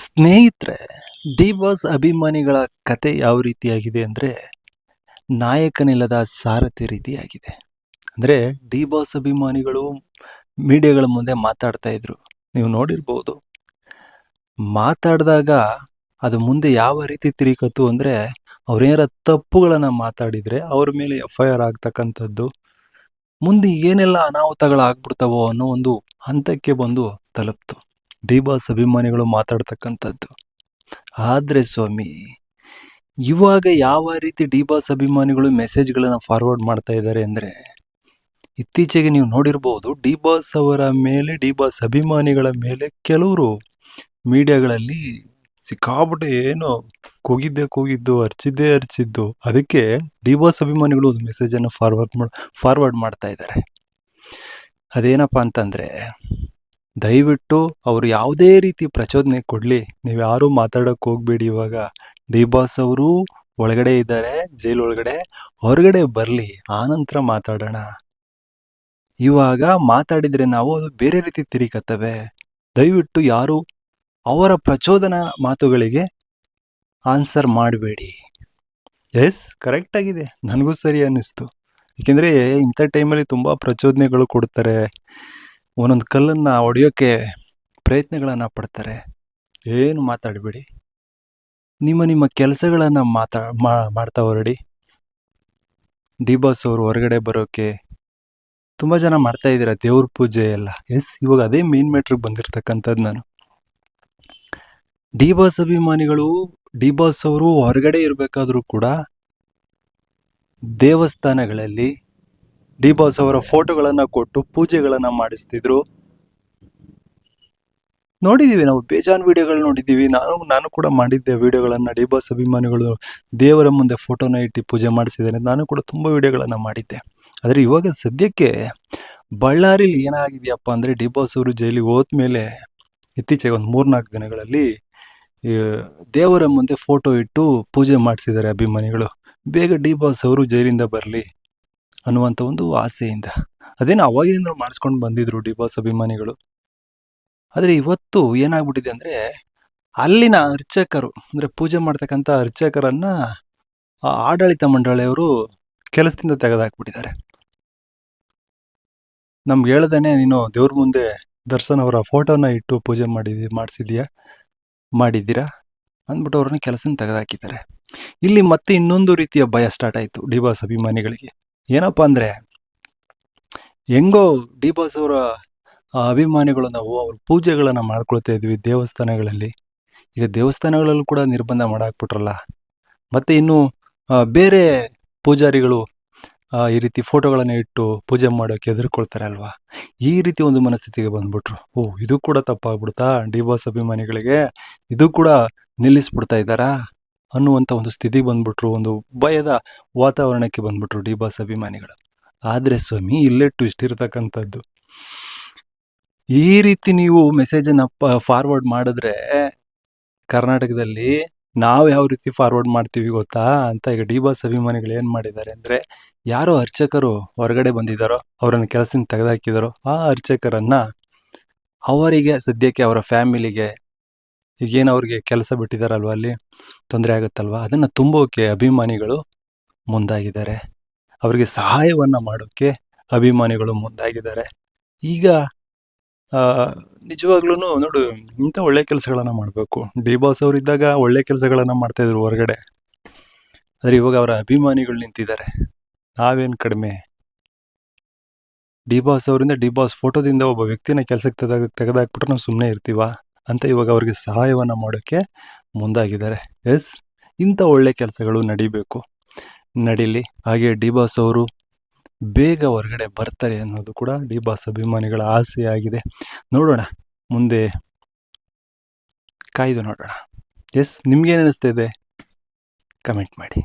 ಸ್ನೇಹಿತರೆ D boss ಅಭಿಮಾನಿಗಳ ಕತೆ ಯಾವ ರೀತಿಯಾಗಿದೆ ಅಂದರೆ, ನಾಯಕನಿಲ್ಲದ ಸಾರಥಿ ರೀತಿಯಾಗಿದೆ. ಅಂದರೆ ಡಿ ಬಾಸ್ ಅಭಿಮಾನಿಗಳು ಮೀಡಿಯಾಗಳ ಮುಂದೆ ಮಾತಾಡ್ತಾ ಇದ್ರು. ನೀವು ನೋಡಿರ್ಬೋದು. ಮಾತಾಡಿದಾಗ ಅದು ಮುಂದೆ ಯಾವ ರೀತಿ ತಿರುಗತ್ತು ಅಂದರೆ ಅವ್ರೇನಾರ ತಪ್ಪುಗಳನ್ನು ಮಾತಾಡಿದರೆ, ಅವ್ರ ಮೇಲೆ ಎಫ್ ಐ ಆರ್ ಆಗ್ತಕ್ಕಂಥದ್ದು, ಮುಂದೆ ಏನೆಲ್ಲ ಅನಾಹುತಗಳಾಗ್ಬಿಡ್ತಾವೋ ಅನ್ನೋ ಒಂದು ಹಂತಕ್ಕೆ ಬಂದು ತಲುಪ್ತು. ಡಿ ಬಾಸ್ ಅಭಿಮಾನಿಗಳು ಮಾತಾಡ್ತಕ್ಕಂಥದ್ದು. ಆದರೆ ಸ್ವಾಮಿ, ಇವಾಗ ಯಾವ ರೀತಿ ಡಿ ಬಾಸ್ ಅಭಿಮಾನಿಗಳು ಮೆಸೇಜ್ಗಳನ್ನು ಫಾರ್ವರ್ಡ್ ಮಾಡ್ತಾ ಇದ್ದಾರೆ ಅಂದರೆ, ಇತ್ತೀಚೆಗೆ ನೀವು ನೋಡಿರ್ಬೋದು ಡಿ ಬಾಸ್ ಅವರ ಮೇಲೆ ಡಿ ಬಾಸ್ ಅಭಿಮಾನಿಗಳ ಮೇಲೆ ಕೆಲವರು ಮೀಡಿಯಾಗಳಲ್ಲಿ ಸಿಕ್ಕಾಪಟ್ಟೆ ಏನು ಕೂಗಿದ್ದೆ ಕೂಗಿದ್ದು, ಅರ್ಚಿದ್ದೇ ಅರ್ಚಿದ್ದು, ಅದಕ್ಕೆ ಡಿ ಬಾಸ್ ಅಭಿಮಾನಿಗಳು ಒಂದು ಮೆಸೇಜನ್ನು ಫಾರ್ವರ್ಡ್ ಮಾಡಿ ಫಾರ್ವರ್ಡ್ ಮಾಡ್ತಾ ಇದ್ದಾರೆ. ಅದೇನಪ್ಪ ಅಂತಂದ್ರೆ ದಯವಿಟ್ಟು ಅವರು ಯಾವುದೇ ರೀತಿ ಪ್ರಚೋದನೆ ಕೊಡಲಿ, ನೀವು ಯಾರೂ ಮಾತಾಡೋಕೆ ಹೋಗ್ಬೇಡಿ ಇವಾಗ. ಡಿ ಬಾಸ್ ಅವರು ಒಳಗಡೆ ಇದ್ದಾರೆ ಜೈಲ್ ಒಳಗಡೆ. ಹೊರಗಡೆ ಬರಲಿ, ಆನಂತರ ಮಾತಾಡೋಣ. ಇವಾಗ ಮಾತಾಡಿದರೆ ನಾವು ಅದು ಬೇರೆ ರೀತಿ ತಿರುಗತ್ತವೆ. ದಯವಿಟ್ಟು ಯಾರು ಅವರ ಪ್ರಚೋದನ ಮಾತುಗಳಿಗೆ ಆನ್ಸರ್ ಮಾಡಬೇಡಿ. ಎಸ್ ಕರೆಕ್ಟಾಗಿದೆ ನನಗೂ ಸರಿ ಅನ್ನಿಸ್ತು. ಏಕೆಂದರೆ ಇಂಥ ಟೈಮಲ್ಲಿ ತುಂಬ ಪ್ರಚೋದನೆಗಳು ಕೊಡ್ತಾರೆ. ಒಂದೊಂದು ಕಲ್ಲನ್ನು ಹೊಡೆಯೋಕ್ಕೆ ಪ್ರಯತ್ನಗಳನ್ನು ಪಡ್ತಾರೆ. ಏನು ಮಾತಾಡಬೇಡಿ. ನಿಮ್ಮ ನಿಮ್ಮ ಕೆಲಸಗಳನ್ನು ಮಾತಾ ಮಾಡ್ತಾ ಹೊರಡಿ. ಡಿ ಬಾಸ್ ಅವರು ಹೊರಗಡೆ ಬರೋಕ್ಕೆ ತುಂಬ ಜನ ಮಾಡ್ತಾ ಇದ್ದೀರಾ ದೇವ್ರ ಪೂಜೆ ಎಲ್ಲ. ಎಸ್, ಇವಾಗ ಅದೇ ಮೇನ್ ಮ್ಯಾಟ್ರಿಗೆ ಬಂದಿರತಕ್ಕಂಥದ್ದು ನಾನು. ಡಿ ಬಾಸ್ ಅಭಿಮಾನಿಗಳು, ಡಿ ಬಾಸ್ ಅವರು ಹೊರಗಡೆ ಇರಬೇಕಾದ್ರೂ ಕೂಡ ದೇವಸ್ಥಾನಗಳಲ್ಲಿ ಡಿ ಬಾಸ್ ಅವರ ಫೋಟೋಗಳನ್ನು ಕೊಟ್ಟು ಪೂಜೆಗಳನ್ನು ಮಾಡಿಸ್ತಿದ್ರು. ನೋಡಿದೀವಿ, ನಾವು ಬೇಜಾನ್ ವಿಡಿಯೋಗಳು ನೋಡಿದೀವಿ. ನಾನು ನಾನು ಕೂಡ ಮಾಡಿದ್ದೆ ವಿಡಿಯೋಗಳನ್ನು. ಡಿ ಬಾಸ್ ಅಭಿಮಾನಿಗಳು ದೇವರ ಮುಂದೆ ಫೋಟೋನ ಇಟ್ಟು ಪೂಜೆ ಮಾಡಿಸಿದ್ದಾರೆ. ನಾನು ಕೂಡ ತುಂಬ ವಿಡಿಯೋಗಳನ್ನು ಮಾಡಿದ್ದೆ. ಆದರೆ ಇವಾಗ ಸದ್ಯಕ್ಕೆ ಬಳ್ಳಾರಿಲಿ ಏನಾಗಿದೆಯಪ್ಪ ಅಂದ್ರೆ ಡಿ ಬಾಸ್ ಅವರು ಜೈಲಿಗೆ ಹೋದ್ಮೇಲೆ ಇತ್ತೀಚೆಗೆ ಒಂದು ಮೂರ್ನಾಲ್ಕು ದಿನಗಳಲ್ಲಿ ದೇವರ ಮುಂದೆ ಫೋಟೋ ಇಟ್ಟು ಪೂಜೆ ಮಾಡಿಸಿದ್ದಾರೆ ಅಭಿಮಾನಿಗಳು. ಬೇಗ ಡಿ ಬಾಸ್ ಅವರು ಜೈಲಿಂದ ಬರಲಿ. ಅನ್ನುವಂಥ ಒಂದು ಆಸೆಯಿಂದ. ಅದೇನು ಅವಾಗಿನಿಂದ ಮಾಡಿಸ್ಕೊಂಡು ಬಂದಿದ್ರು ಡಿ ಬಾಸ್ ಅಭಿಮಾನಿಗಳು. ಆದರೆ ಇವತ್ತು ಏನಾಗ್ಬಿಟ್ಟಿದೆ ಅಂದರೆ, ಅಲ್ಲಿನ ಅರ್ಚಕರು, ಅಂದರೆ ಪೂಜೆ ಮಾಡ್ತಕ್ಕಂಥ ಅರ್ಚಕರನ್ನು ಆಡಳಿತ ಮಂಡಳಿಯವರು ಕೆಲಸದಿಂದ ತೆಗೆದಾಕ್ಬಿಟ್ಟಿದ್ದಾರೆ. ನಮ್ಗೆ ಹೇಳ್ದೇನೆ, ನೀನು ದೇವ್ರ ಮುಂದೆ ದರ್ಶನ್ ಅವರ ಫೋಟೋನ ಇಟ್ಟು ಪೂಜೆ ಮಾಡಿದಿ, ಮಾಡಿಸಿದ್ಯಾ? ಮಾಡಿದ್ದೀರಾ? ಅಂದ್ಬಿಟ್ಟು ಅವ್ರನ್ನ ಕೆಲಸನ ತೆಗೆದುಹಾಕಿದ್ದಾರೆ ಇಲ್ಲಿ ಮತ್ತೆ ಇನ್ನೊಂದು ರೀತಿಯ ಭಯ ಸ್ಟಾರ್ಟ್ ಆಯಿತು ಡಿ ಬಾಸ್ ಅಭಿಮಾನಿಗಳಿಗೆ. ಏನಪ್ಪಾ ಅಂದ್ರೆ ಹೆಂಗೋ ಡಿ ಬಾಸ್ ಅವರ ಅಭಿಮಾನಿಗಳು ನಾವು ಅವ್ರ ಪೂಜೆಗಳನ್ನು ಮಾಡ್ಕೊಳ್ತಾ ಇದ್ವಿ ದೇವಸ್ಥಾನಗಳಲ್ಲಿ. ಈಗ ದೇವಸ್ಥಾನಗಳಲ್ಲೂ ಕೂಡ ನಿರ್ಬಂಧ ಮಾಡಾಕ್ಬಿಟ್ರಲ್ಲ. ಮತ್ತೆ ಇನ್ನು ಬೇರೆ ಪೂಜಾರಿಗಳು ಈ ರೀತಿ ಫೋಟೋಗಳನ್ನು ಇಟ್ಟು ಪೂಜೆ ಮಾಡೋಕೆ ಎದುರ್ಕೊಳ್ತಾರೆ ಅಲ್ವಾ? ಈ ರೀತಿ ಒಂದು ಮನಸ್ಥಿತಿಗೆ ಬಂದ್ಬಿಟ್ರು. ಓ, ಇದು ಕೂಡ ತಪ್ಪಾಗ್ಬಿಡ್ತಾ? ಡಿ ಬಾಸ್ ಅಭಿಮಾನಿಗಳಿಗೆ ಇದು ಕೂಡ ನಿಲ್ಲಿಸ್ಬಿಡ್ತಾ ಇದ್ದಾರಾ? ಅನ್ನುವಂಥ ಒಂದು ಸ್ಥಿತಿ ಬಂದ್ಬಿಟ್ರು, ಒಂದು ಭಯದ ವಾತಾವರಣಕ್ಕೆ ಬಂದ್ಬಿಟ್ರು ಡಿ ಬಾಸ್ ಅಭಿಮಾನಿಗಳು. ಆದರೆ ಸ್ವಾಮಿ, ಇಲ್ಲೇ ಟ್ವಿಸ್ಟ್ ಇರ್ತಕ್ಕಂಥದ್ದು. ಈ ರೀತಿ ನೀವು ಮೆಸೇಜನ್ನು ಫಾರ್ವರ್ಡ್ ಮಾಡಿದ್ರೆ ಕರ್ನಾಟಕದಲ್ಲಿ ನಾವು ಯಾವ ರೀತಿ ಫಾರ್ವರ್ಡ್ ಮಾಡ್ತೀವಿ ಗೊತ್ತಾ? ಅಂತ ಈಗ ಡಿ ಬಾಸ್ ಅಭಿಮಾನಿಗಳು ಏನು ಮಾಡಿದ್ದಾರೆ ಅಂದರೆ, ಯಾರೋ ಅರ್ಚಕರು ಹೊರಗಡೆ ಬಂದಿದ್ದಾರೋ, ಅವರನ್ನು ಕೆಲಸದಿಂದ ತೆಗೆದುಹಾಕಿದಾರೋ ಆ ಅರ್ಚಕರನ್ನ ಅವರಿಗೆ, ಸದ್ಯಕ್ಕೆ ಅವರ ಫ್ಯಾಮಿಲಿಗೆ ಈಗೇನು ಅವ್ರಿಗೆ ಕೆಲಸ ಬಿಟ್ಟಿದಾರಲ್ವ ಅಲ್ಲಿ? ತೊಂದರೆ ಆಗುತ್ತಲ್ವ? ಅದನ್ನು ತುಂಬೋಕೆ ಅಭಿಮಾನಿಗಳು ಮುಂದಾಗಿದ್ದಾರೆ. ಅವರಿಗೆ ಸಹಾಯವನ್ನು ಮಾಡೋಕ್ಕೆ ಅಭಿಮಾನಿಗಳು ಮುಂದಾಗಿದ್ದಾರೆ. ಈಗ ನಿಜವಾಗ್ಲೂ ನೋಡು, ಇಂಥ ಒಳ್ಳೆ ಕೆಲಸಗಳನ್ನು ಮಾಡಬೇಕು. ಡಿ ಬಾಸ್ ಅವರು ಇದ್ದಾಗ ಒಳ್ಳೆ ಕೆಲಸಗಳನ್ನು ಮಾಡ್ತಾಯಿದ್ರು ಹೊರಗಡೆ. ಆದರೆ ಇವಾಗ ಅವರ ಅಭಿಮಾನಿಗಳು ನಿಂತಿದ್ದಾರೆ. ನಾವೇನು ಕಡಿಮೆ? ಡಿ ಬಾಸ್ ಅವರಿಂದ ಡಿ ಬಾಸ್ ಫೋಟೋದಿಂದ ಒಬ್ಬ ವ್ಯಕ್ತಿನ ಕೆಲಸಕ್ಕೆ ತೆಗೆದ ತೆಗೆದಾಕ್ಬಿಟ್ರೆ ನಾವು ಸುಮ್ಮನೆ ಇರ್ತೀವ? ಅಂತ ಇವಾಗ ಅವ್ರಿಗೆ ಸಹಾಯವನ್ನು ಮಾಡೋಕ್ಕೆ ಮುಂದಾಗಿದ್ದಾರೆ. ಎಸ್, ಇಂಥ ಒಳ್ಳೆ ಕೆಲಸಗಳು ನಡಿಬೇಕು. ನಡೀಲಿ. ಹಾಗೆ ಡಿ ಬಾಸ್ ಅವರು ಬೇಗ ಹೊರಗಡೆ ಬರ್ತಾರೆ ಅನ್ನೋದು ಕೂಡ ಡಿ ಬಾಸ್ ಅಭಿಮಾನಿಗಳ ಆಸೆಯಾಗಿದೆ ನೋಡೋಣ, ಮುಂದೆ ಕಾಯ್ದು ನೋಡೋಣ. ಎಸ್ ನಿಮ್ಗೇನು ಅನಿಸ್ತಾ ಇದೆ? ಕಮೆಂಟ್ ಮಾಡಿ.